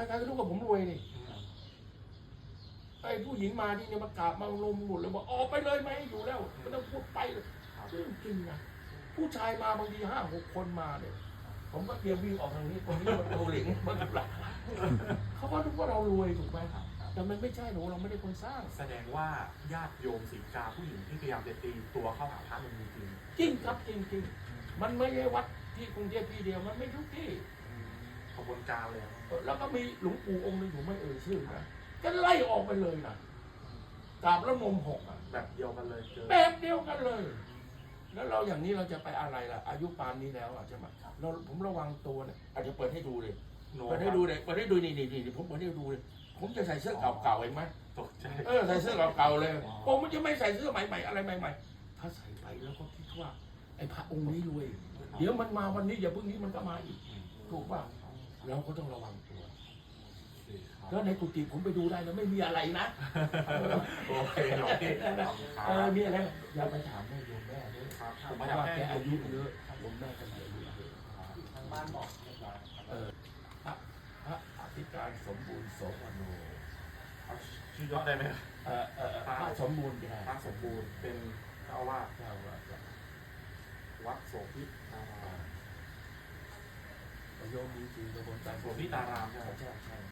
รๆก็รู้ว่าผมรวยนี่ไอ้ผู้หญิงมาที่เนี่ยมากราบมาลมหมดเลยบอกออกไปเลยไม่ให้อยู่แล้วไม่ต้องพูดไปเลยครับเรื่องจริงนะผู้ชายมาบางทีห้าหกคนมาเนี่ยผมก็เตรียมวิ่งออกทางนี้คนนี้มันโตหลิงมันหลังเขาก็รู้ว่าเรารวยถูกไหมครับครับแต่มันไม่ใช่หนูเราไม่ได้คนสร้าง แสดงว่าญาติโยมศรีกาผู้หญิงที่พยายามจะตีตัวเข้าหาพระมันมีจริงจริงครับจริงจริงมันไม่ใช่วัดที่กรุงเทพที่เดียวมันไม่ทุกที่ ขบวนการเลยแล้วก็มีหลวงปู่องค์หนึ่งผมไม่เอ่ยชื่อนะก็ไล่ออกไปเลยนะกราบแล้วนมหกอะแบบเดียวกันเลยเจอแบบเดียวกันเลย แล้วเราอย่างนี้เราจะไปอะไรล่ะ อายุปานนี้แล้วอะใช่ไหมเราผมระวังตัวเนี่ยอาจจะเปิดให้ดูเลยโนเปิดให้ดูเลยเปิดให้ดูนี่นี่นี่ผมเปิดให้ดูเลยผมจะใส่เสื้อเก่าๆเห็นไหมตกใจเออใส่เสื้อเก่าๆเลยผมมันจะไม่ใส่เสื้อใหม่ๆอะไรใหม่ๆถ้าใส่ไปแล้วก็คิดว่าไอ้พระองค์นี้รวย เดี๋ยวมันมาวันนี้อย่าพรุ่งนี้มันก็มาอีกถูกป่ะ เราก็ต้องระวังตัวแล้วในกุฏิผมไปดูได้นะไม่มีอะไรนะโอเคหลวงพี่ครับเออมีอะไรอย่าไปถามแม่โยมแม่ด้วยครับผมเพมาราะจากว่าแม่แกอาอายุยุเยอะผมแม่ก็อายุเยอะทางบ้านบอกเรียบร้อยครับเออพระพระอธิการสมบูรณ์โสมโนชื่อยอดได้ไหมครับเออเออพระสมบูรณ์แกพระสมบูรณ์เป็นเจ้าอาวาสเจ้าว่าจะวัดโสภิตาราม โยมมีจริงกระบวนการโสภิตารามใช่ไหมใช่ใช่